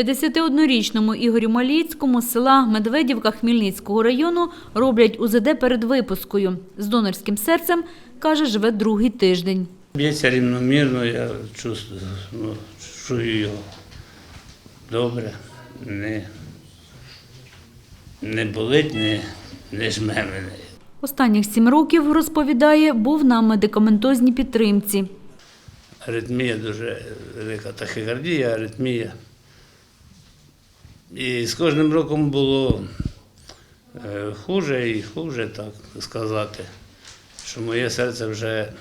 51-річному Ігорю Маліцькому з села Медведівка Хмельницького району роблять УЗД перед випускою. З донорським серцем, каже, живе другий тиждень. Б'ється рівномірно, я чувствую, ну, чую його добре, не, не болить, не, не жме мене. Останніх сім років, розповідає, був на медикаментозній підтримці. Аритмія дуже велика тахікардія, аритмія. І з кожним роком було е, хуже і хуже, так сказати, що моє серце вже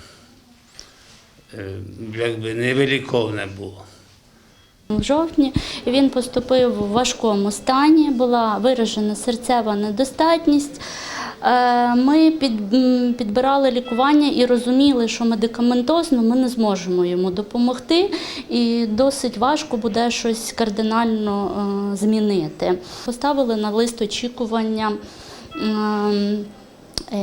е, якби невиліковне було. В жовтні він поступив у важкому стані, була виражена серцева недостатність. Е, Ми під, підбирали лікування і розуміли, що медикаментозно ми не зможемо йому допомогти, і досить важко буде щось кардинально е, змінити. Поставили на лист очікування ем,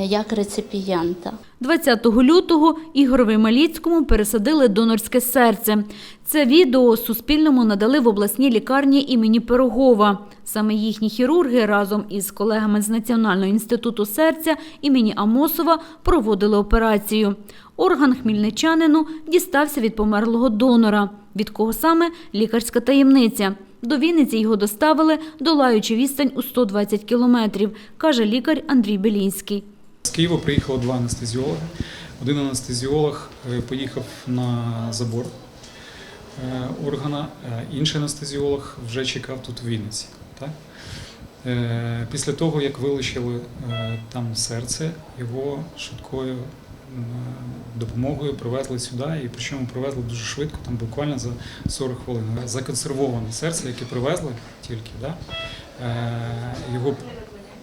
як реципієнта. 20 лютого Ігорові Маліцькому пересадили донорське серце. Це відео Суспільному надали в обласній лікарні імені Пирогова. Саме їхні хірурги разом із колегами з Національного інституту серця імені Амосова проводили операцію. Орган хмільничанину дістався від померлого донора. Від кого саме лікарська таємниця. До Вінниці його доставили, долаючи відстань у 120 кілометрів, каже лікар Андрій Белінський. З Києва приїхало два анестезіологи. Один анестезіолог е, поїхав на забор е, органа, інший анестезіолог вже чекав тут у Вінниці. Так? Е, Після того, як вилучили е, там серце, його швидкою допомогою привезли сюди, і причому привезли дуже швидко, там буквально за 40 хвилин. Законсервоване серце, яке привезли тільки, да? е, його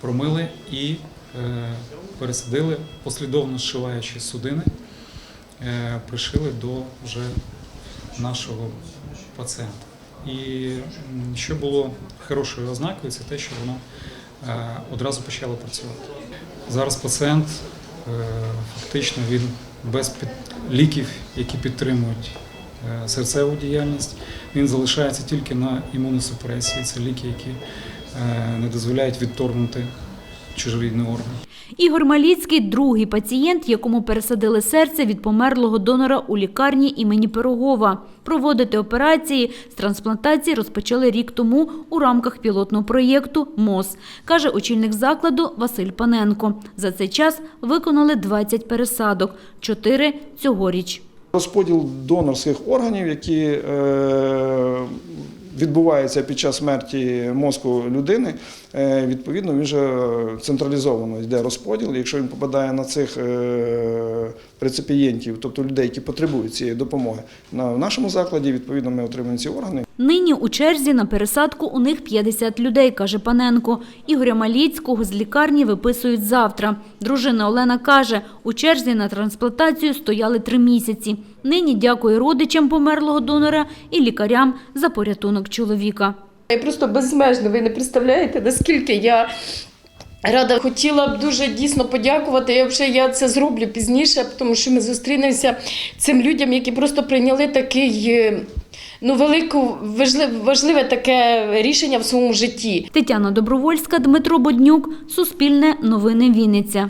промили і е, пересадили, послідовно зшиваючи судини, е, пришили до вже нашого пацієнта. І що було хорошою ознакою, це те, що воно одразу почало працювати. Зараз пацієнт фактично він без під- ліків, які підтримують е, серцеву діяльність, він залишається тільки на імуносупресії. Це ліки, які е, не дозволяють відторгнути чужорідний орган. Ігор Маліцький – другий пацієнт, якому пересадили серце від померлого донора у лікарні імені Пирогова. Проводити операції з трансплантації розпочали рік тому у рамках пілотного проєкту МОЗ, каже очільник закладу Василь Паненко. За цей час виконали 20 пересадок, 4 – цьогоріч. Розподіл донорських органів, які відбуваються під час смерті мозку людини, е, відповідно, він вже централізовано йде розподіл. Якщо він попадає на цих е, реципієнтів, тобто людей, які потребують цієї допомоги, на нашому закладі, відповідно, ми отримуємо ці органи. Нині у черзі на пересадку у них 50 людей, каже Паненко. Ігоря Маліцького з лікарні виписують завтра. Дружина Олена каже, у черзі на трансплантацію стояли три місяці. Нині дякує родичам померлого донора і лікарям за порятунок чоловіка. Я просто безмежно, ви не представляєте, наскільки я рада хотіла б дуже дійсно подякувати. Я вже я це зроблю пізніше, тому що ми зустрінемося цим людям, які просто прийняли такий е, ну, велику, важливе, важливе таке рішення в своєму житті. Тетяна Добровольська, Дмитро Боднюк, Суспільне новини Вінниця.